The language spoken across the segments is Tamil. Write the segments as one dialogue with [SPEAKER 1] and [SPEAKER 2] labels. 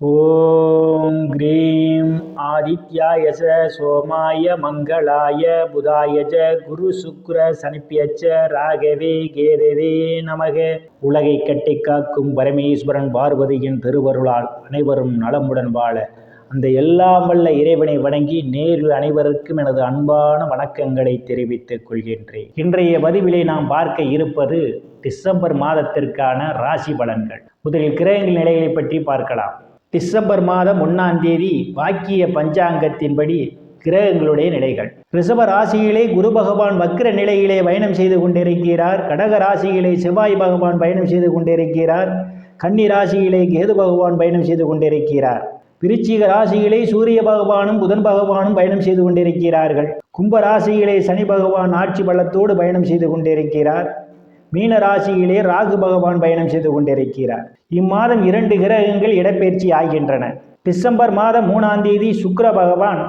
[SPEAKER 1] ॐ ग्रीं आदित्याय च सोमाय मङ्गलाय बुधाय च குருசுக்ரசனிப்பியச்ச ராகவே கேதவே நமக உலகை கட்டி காக்கும் பரமேஸ்வரன் பார்வதியின் திருவருளால் அனைவரும் நலமுடன் வாழ அந்த எல்லாம் வல்ல இறைவனை வணங்கி நேரில் அனைவருக்கும் எனது அன்பான வணக்கங்களை தெரிவித்துக் கொள்கின்றேன் இன்றைய பதிவிலே நாம் பார்க்க இருப்பது டிசம்பர் மாதத்திற்கான ராசி பலன்கள் முதலில் கிரகங்கள் நிலைகளை பற்றி பார்க்கலாம் டிசம்பர் மாதம் ஒன்றாம் தேதி வாக்கிய பஞ்சாங்கத்தின்படி கிரகங்களுடைய நிலைகள். ரிஷப ராசியிலே குரு பகவான் வக்ர நிலையிலே பயணம் செய்து கொண்டிருக்கிறார். கடக ராசியிலே செவ்வாய் பகவான் பயணம் செய்து கொண்டிருக்கிறார். கன்னி ராசியிலே கேது பகவான் பயணம் செய்து கொண்டிருக்கிறார். விருச்சிக ராசியிலே சூரிய பகவானும் புதன் பகவானும் பயணம் செய்து கொண்டிருக்கிறார்கள். கும்ப ராசியிலே சனி பகவான் ஆட்சி பலத்தோடு பயணம் செய்து கொண்டிருக்கிறார். மீன ராசியிலே ராகு பகவான் பயணம் செய்து கொண்டிருக்கிறார். இம்மாதம் இரண்டு கிரகங்கள் இடப்பெயர்ச்சி ஆகின்றன. டிசம்பர் மாதம் மூணாம் தேதி சுக்கர பகவான்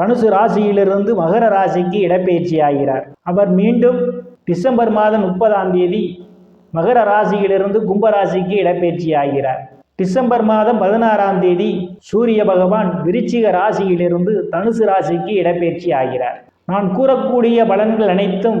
[SPEAKER 1] தனுசு ராசியிலிருந்து மகர ராசிக்கு இடப்பெயர்ச்சி ஆகிறார். அவர் மீண்டும் டிசம்பர் மாதம் முப்பதாம் தேதி மகர ராசியிலிருந்து கும்பராசிக்கு இடப்பெயர்ச்சி ஆகிறார். டிசம்பர் மாதம் பதினாறாம் தேதி சூரிய பகவான் விருச்சிக ராசியிலிருந்து தனுசு ராசிக்கு இடப்பெயர்ச்சி ஆகிறார். நான் கூறக்கூடிய பலன்கள் அனைத்தும்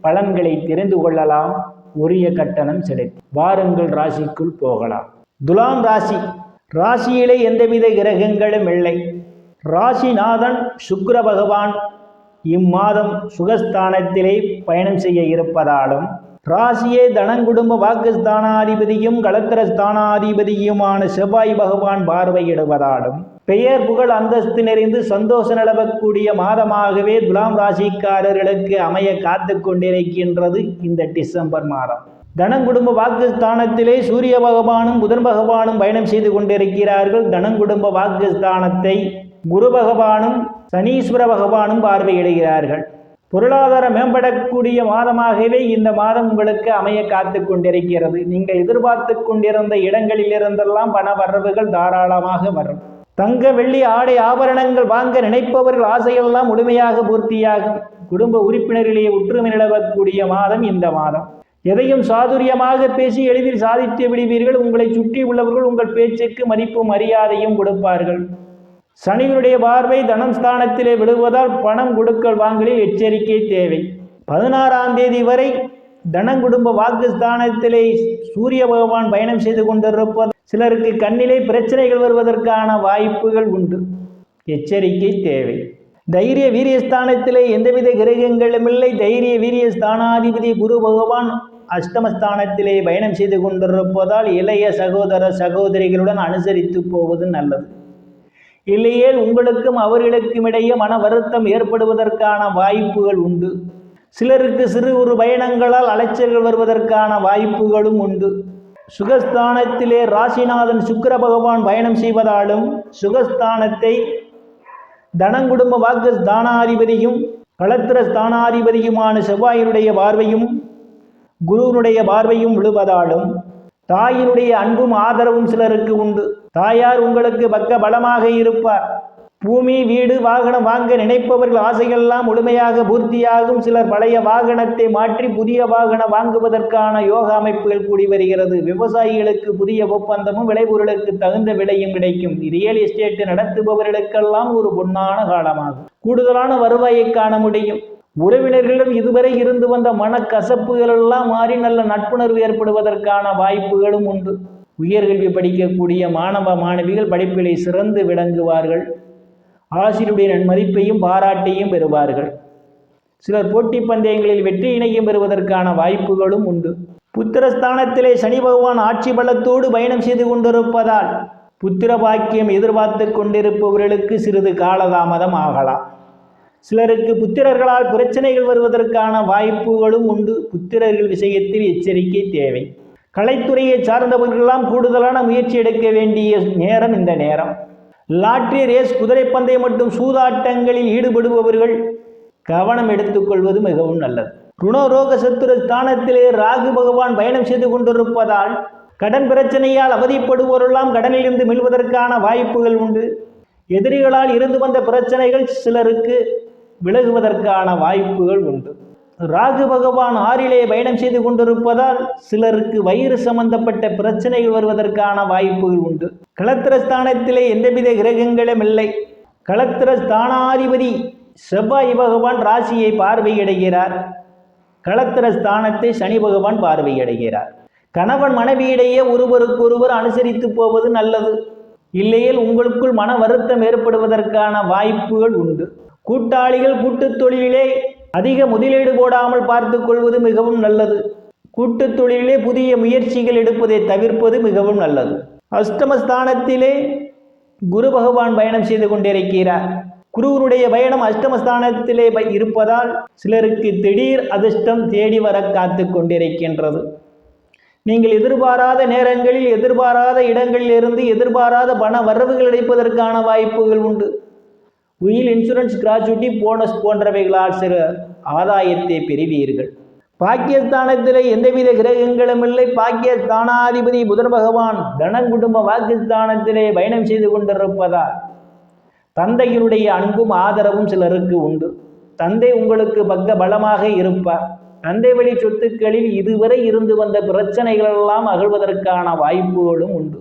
[SPEAKER 1] பலன்களை தெரிந்து கொள்ளலாம் உரிய கட்டணம் செலுத்தி. வாருங்கள் ராசிக்குள் போகலாம். துலாம் ராசி ராசியிலே எந்தவித கிரகங்களும் இல்லை. ராசிநாதன் சுக்ர பகவான் இம்மாதம் சுகஸ்தானத்திலே பயணம் செய்ய இருப்பதாலும் ராசியே தனங்குடும்ப வாக்குஸ்தானாதிபதியும் கலத்திர ஸ்தானாதிபதியுமான செவ்வாய் பகவான் பார்வையிடுவதாலும் பெயர் புகழ் அந்தஸ்து நிறைந்து சந்தோஷம் நிலவக்கூடிய மாதமாகவே துலாம் ராசிக்காரர்களுக்கு அமைய காத்து கொண்டிருக்கின்றது இந்த டிசம்பர் மாதம். தனங்குடும்ப வாக்குஸ்தானத்திலே சூரிய பகவானும் புதன் பகவானும் பயணம் செய்து கொண்டிருக்கிறார்கள். தனங்குடும்ப வாக்குஸ்தானத்தை குரு பகவானும் சனீஸ்வர பகவானும் பார்வையிடுகிறார்கள். பொருளாதாரம் மேம்படக்கூடிய மாதமாகவே இந்த மாதம் உங்களுக்கு அமைய காத்து கொண்டிருக்கிறது. நீங்கள் எதிர்பார்த்து கொண்டிருந்த இடங்களிலிருந்தெல்லாம் பண வரவுகள் தாராளமாக வரும். தங்க வெள்ளி ஆடை ஆபரணங்கள் வாங்க நினைப்பவர்கள் ஆசையெல்லாம் முழுமையாக பூர்த்தியாகும். குடும்ப உறுப்பினரிலேயே ஒற்றுமை நிலவக்கூடிய மாதம் இந்த மாதம். எதையும் சாதுரியமாக பேசி எளிதில் சாதித்து விடுவீர்கள். உங்களை சுற்றி உள்ளவர்கள் உங்கள் பேச்சுக்கு மதிப்பும் மரியாதையும் கொடுப்பார்கள். சனியினுடைய பார்வை தனம் ஸ்தானத்திலே விழுவதால் பணம் கொடுக்கல் வாங்கலில் எச்சரிக்கை தேவை. பதினாறாம் தேதி வரை தனங்குடும்ப வாக்குஸ்தானத்திலே சூரிய பகவான் பயணம் செய்து கொண்டிருப்பது சிலருக்கு கண்ணிலே பிரச்சனைகள் வருவதற்கான வாய்ப்புகள் உண்டு. எச்சரிக்கை தேவை. தைரிய வீரியஸ்தானத்திலே எந்தவித கிரகங்களும் இல்லை. தைரிய வீரிய ஸ்தானாதிபதி குரு பகவான் அஷ்டமஸ்தானத்திலே பயணம் செய்து கொண்டிருப்பதால் இளைய சகோதர சகோதரிகளுடன் அனுசரித்து போவது நல்லது. இல்லையேல் உங்களுக்கும் அவர்களுக்கும் இடையே மன வருத்தம் ஏற்படுவதற்கான வாய்ப்புகள் உண்டு. சிலருக்கு சிறு ஒரு பயணங்களால் அலைச்சல்கள் வருவதற்கான வாய்ப்புகளும் உண்டு. சுகஸ்தானத்திலே ராசிநாதன் சுக்கிர பகவான் பயணம் செய்வதாலும் சுகஸ்தானத்தை தனங்குடும்ப வாக்கு ஸ்தானாதிபதியும் களத்திர ஸ்தானாதிபதியுமான செவ்வாயினுடைய பார்வையும் குருவினுடைய பார்வையும் விழுவதாலும் தாயினுடைய அன்பும் ஆதரவும் சிலருக்கு உண்டு. தாயார் உங்களுக்கு பக்க பலமாக இருப்பார். பூமி வீடு வாகனம் வாங்க நினைப்பவர்கள் ஆசைகள்லாம் முழுமையாக பூர்த்தியாகும். சிலர் பழைய வாகனத்தை மாற்றி புதிய வாகனம் வாங்குவதற்கான யோக அமைப்புகள் கூடி வருகிறது. விவசாயிகளுக்கு புதிய ஒப்பந்தமும் விளைபொருளுக்கு தகுந்த விலையும் கிடைக்கும். ரியல் எஸ்டேட் நடத்துபவர்களுக்கெல்லாம் ஒரு பொன்னான காலமாகும். கூடுதலான வருவாயை காண முடியும். உறவினர்களிடம் இதுவரை இருந்து வந்த மனக்கசப்புகள் எல்லாம் மாறி நல்ல நட்புணர்வு ஏற்படுவதற்கான வாய்ப்புகளும் உண்டு. உயர்கல்வி படிக்கக்கூடிய மாணவ மாணவிகள் படிப்பிலே சிறந்து விளங்குவார்கள். ஆசிரியருடைய நன்மதிப்பையும் பாராட்டையும் பெறுவார்கள். சிலர் போட்டி பந்தயங்களில் வெற்றியினையும் பெறுவதற்கான வாய்ப்புகளும் உண்டு. புத்திரஸ்தானத்திலே சனி பகவான் ஆட்சி பலத்தோடு பயணம் செய்து கொண்டிருப்பதால் புத்திர பாக்கியம் எதிர்பார்த்து கொண்டிருப்பவர்களுக்கு சிறிது காலதாமதம் ஆகலாம். சிலருக்கு புத்திரர்களால் பிரச்சனைகள் வருவதற்கான வாய்ப்புகளும் உண்டு. புத்திரர்கள் விஷயத்தில் எச்சரிக்கை தேவை. கலைத்துறையை சார்ந்தவர்களெல்லாம் கூடுதலான முயற்சி எடுக்க வேண்டிய நேரம் இந்த நேரம். லாட்ரி ரேஸ் குதிரை பந்தயம் மற்றும் சூதாட்டங்களில் ஈடுபடுபவர்கள் கவனம் எடுத்துக்கொள்வது மிகவும் நல்லது. ருணரோக சத்துரு ஸ்தானத்திலே ராகு பகவான் பயணம் செய்து கொண்டிருப்பதால் கடன் பிரச்சனையால் அவதிப்படுவோரெல்லாம் கடனிலிருந்து மீள்வதற்கான வாய்ப்புகள் உண்டு. எதிரிகளால் இருந்து வந்த பிரச்சனைகள் சிலருக்கு விலகுவதற்கான வாய்ப்புகள் உண்டு. ராகு பகவான் ஆறிலே பயணம் செய்து கொண்டிருப்பதால் சிலருக்கு வயிறு சம்பந்தப்பட்ட பிரச்சனைகள் வருவதற்கான வாய்ப்புகள் உண்டு. களத்திரஸ்தானத்திலே எந்தவித கிரகங்களும் இல்லை. களத்திர ஸ்தானாதிபதி செவ்வாய் பகவான் ராசியை பார்வையிடுகிறார். களத்திர ஸ்தானத்தை சனி பகவான் பார்வையிடுகிறார். கணவன் மனைவியிடையே ஒருவருக்கொருவர் அனுசரித்து போவது நல்லது. இல்லையில் உங்களுக்குள் மன வருத்தம் ஏற்படுவதற்கான வாய்ப்புகள் உண்டு. கூட்டாளிகள் கூட்டுத் தொழிலிலே அதிக முதலீடு போடாமல் பார்த்து கொள்வது மிகவும் நல்லது. கூட்டுத் தொழிலிலே புதிய முயற்சிகள் எடுப்பதை தவிர்ப்பது மிகவும் நல்லது. அஷ்டமஸ்தானத்திலே குரு பகவான் பயணம் செய்து கொண்டிருக்கிறார். குருவனுடைய பயணம் அஷ்டமஸ்தானத்திலே இருப்பதால் சிலருக்கு திடீர் அதிர்ஷ்டம் தேடி வர காத்து கொண்டிருக்கின்றது. நீங்கள் எதிர்பாராத நேரங்களில் எதிர்பாராத இடங்களில் இருந்து எதிர்பாராத பண வரவுகள் அடைப்பதற்கான வாய்ப்புகள் உண்டு. உயில் இன்சூரன்ஸ் கிராச்சுவிட்டி போனஸ் போன்றவைகளால் சில ஆதாயத்தை பெறுவீர்கள். பாகிஸ்தானத்தில் எந்தவித கிரகங்களும் இல்லை. பாகிஸ்தானாதிபதி புதர் பகவான் தன குடும்ப பாகிஸ்தானத்திலே பயணம் செய்து கொண்டிருப்பதால் தந்தையினுடைய அன்பும் ஆதரவும் சிலருக்கு உண்டு. தந்தை உங்களுக்கு பக்க பலமாக இருப்பார். தந்தை வழி சொத்துக்களில் இதுவரை இருந்து வந்த பிரச்சனைகளெல்லாம் அகழ்வதற்கான வாய்ப்புகளும் உண்டு.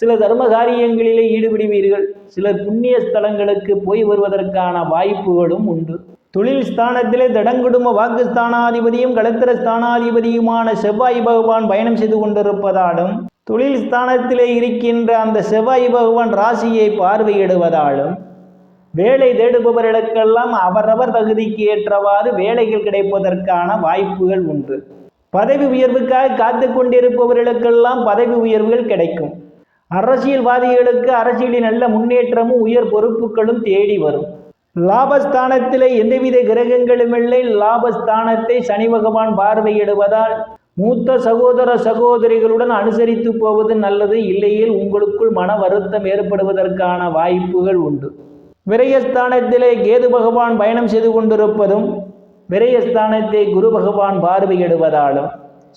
[SPEAKER 1] சில தர்ம காரியங்களிலே ஈடுபடுவீர்கள். சில புண்ணிய ஸ்தலங்களுக்கு போய் வருவதற்கான வாய்ப்புகளும் உண்டு. தொழில் ஸ்தானத்திலே தடங்குடும்ப வாக்கு ஸ்தானாதிபதியும் கலத்திர ஸ்தானாதிபதியுமான செவ்வாய் பகவான் பயணம் செய்து கொண்டிருப்பதாலும் தொழில் ஸ்தானத்திலே இருக்கின்ற அந்த செவ்வாய் பகவான் ராசியை பார்வையிடுவதாலும் வேலை தேடுபவர்களுக்கெல்லாம் அவரவர் தகுதிக்கு ஏற்றவாறு வேலைகள் கிடைப்பதற்கான வாய்ப்புகள் உண்டு. பதவி உயர்வுக்காக காத்து கொண்டிருப்பவர்களுக்கெல்லாம் பதவி உயர்வுகள் கிடைக்கும். அரசியல்வாதிகளுக்கு அரசியலில் நல்ல முன்னேற்றமும் உயர் பொறுப்புகளும் தேடி வரும். லாபஸ்தானத்திலே எந்தவித கிரகங்களும் இல்லை. லாபஸ்தானத்தை சனி பகவான் பார்வையிடுவதால் மூத்த சகோதர சகோதரிகளுடன் அனுசரித்து போவது நல்லது. இல்லையில் உங்களுக்குள் மன வருத்தம் ஏற்படுவதற்கான வாய்ப்புகள் உண்டு. விரயஸ்தானத்திலே கேது பகவான் பயணம் செய்து கொண்டிருப்பதும் விரயஸ்தானத்தை குரு பகவான் பார்வையிடுவதாலும்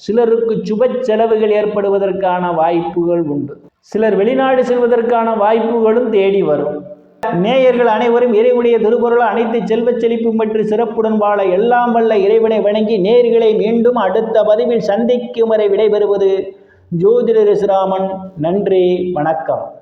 [SPEAKER 1] சிலருக்கு சுப செலவுகள் ஏற்படுவதற்கான வாய்ப்புகள் உண்டு. சிலர் வெளிநாடு செல்வதற்கான வாய்ப்புகளும் தேடி வரும். நேயர்கள் அனைவரும் இறைவனுடைய திருப்பொருள் அனைத்து செல்வச் செழிப்பும் பற்றி சிறப்புடன் வாழ எல்லாம் வல்ல இறைவனை வணங்கி நேர்களை மீண்டும் அடுத்த பதிவில் சந்திக்கும் வரை விடைபெறுவது ஜோதிடர் ராமன் நன்றி வணக்கம்.